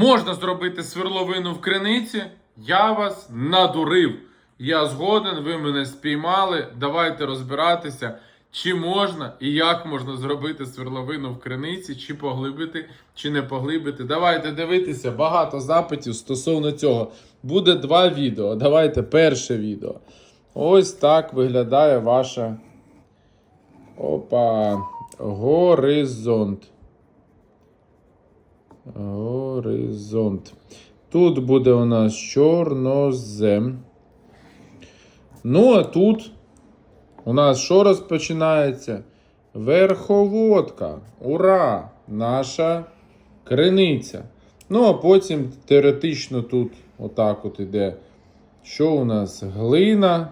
Можна зробити сверловину в криниці. Я вас надурив. Я згоден, ви мене спіймали. Давайте розбиратися, чи можна і як можна зробити сверловину в криниці, чи поглибити, чи не поглибити. Давайте дивитися багато запитів стосовно цього. Буде два відео. Давайте перше відео. Ось так виглядає ваша. Опа. Горизонт. Горизонт. Тут буде у нас чорнозем. Ну, а тут у нас що розпочинається? Верховодка. Ура! Наша криниця. Ну, а потім теоретично тут отак от іде. Що у нас? Глина.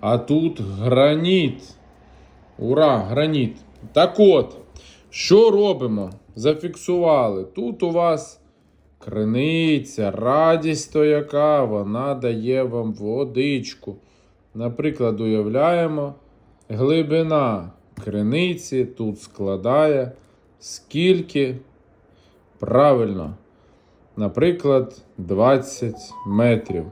А тут граніт. Ура, граніт. Так от, що робимо? Зафіксували. Тут у вас криниця, радість то яка, вона дає вам водичку. Наприклад, уявляємо, глибина криниці тут складає скільки? Правильно. Наприклад, 20 метрів.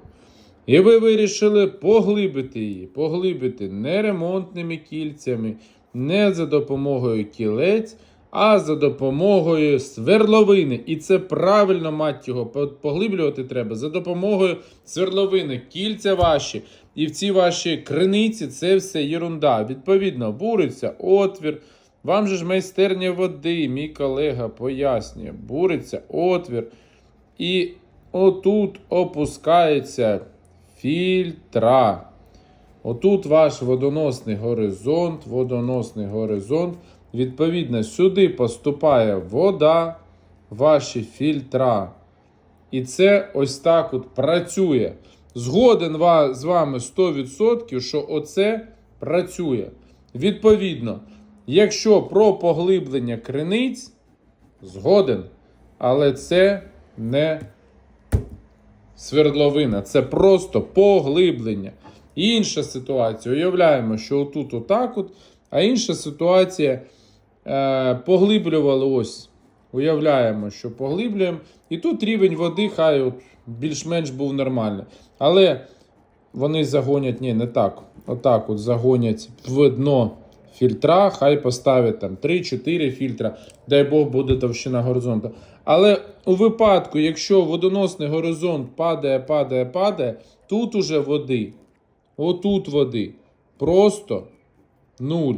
І ви вирішили поглибити її, поглибити не ремонтними кільцями, не за допомогою кілець, а за допомогою сверловини. І це правильно, мать його, поглиблювати треба за допомогою сверловини. Кільця ваші. І в цій вашій криниці це все єрунда. Відповідно, буриться отвір. Вам же ж майстерня води, мій колега пояснює, буриться отвір. І отут опускається фільтра. Отут ваш водоносний горизонт, водоносний горизонт. Відповідно, сюди поступає вода, ваші фільтра. І це ось так от працює. Згоден з вами 100%, що оце працює. Відповідно, якщо про поглиблення криниць, згоден, але це не свердловина, це просто поглиблення. Інша ситуація. Уявляємо, що отут отак от, а інша ситуація поглиблювали ось. Уявляємо, що поглиблюємо. І тут рівень води хай більш-менш був нормальний. Але вони загонять, ні, не так. Отак от загонять в дно фільтра, хай поставлять там 3-4 фільтра, дай Бог буде товщина горизонту. Але у випадку, якщо водоносний горизонт падає, падає, падає, тут уже води, отут води, просто нуль.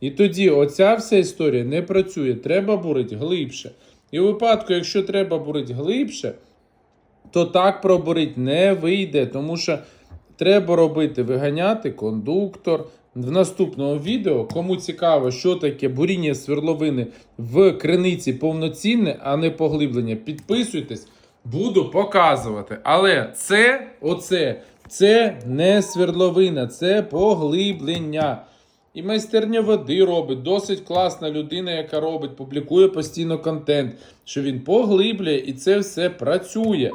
І тоді оця вся історія не працює. Треба бурити глибше. І у випадку, якщо треба бурити глибше, то так пробурити не вийде, тому що треба робити виганяти кондуктор. В наступному відео, кому цікаво, що таке буріння свердловини в криниці повноцінне, а не поглиблення, підписуйтесь, буду показувати. Але це, оце, це не свердловина, це поглиблення. І майстерня води робить. Досить класна людина, яка робить, публікує постійно контент, що він поглиблює і це все працює.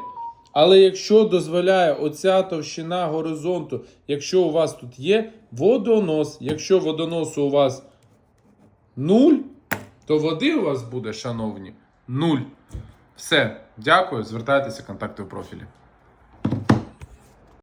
Але якщо дозволяє оця товщина горизонту, якщо у вас тут є водонос, якщо водоносу у вас нуль, то води у вас буде, шановні, нуль. Все, дякую. Звертайтеся, контакти в профілі.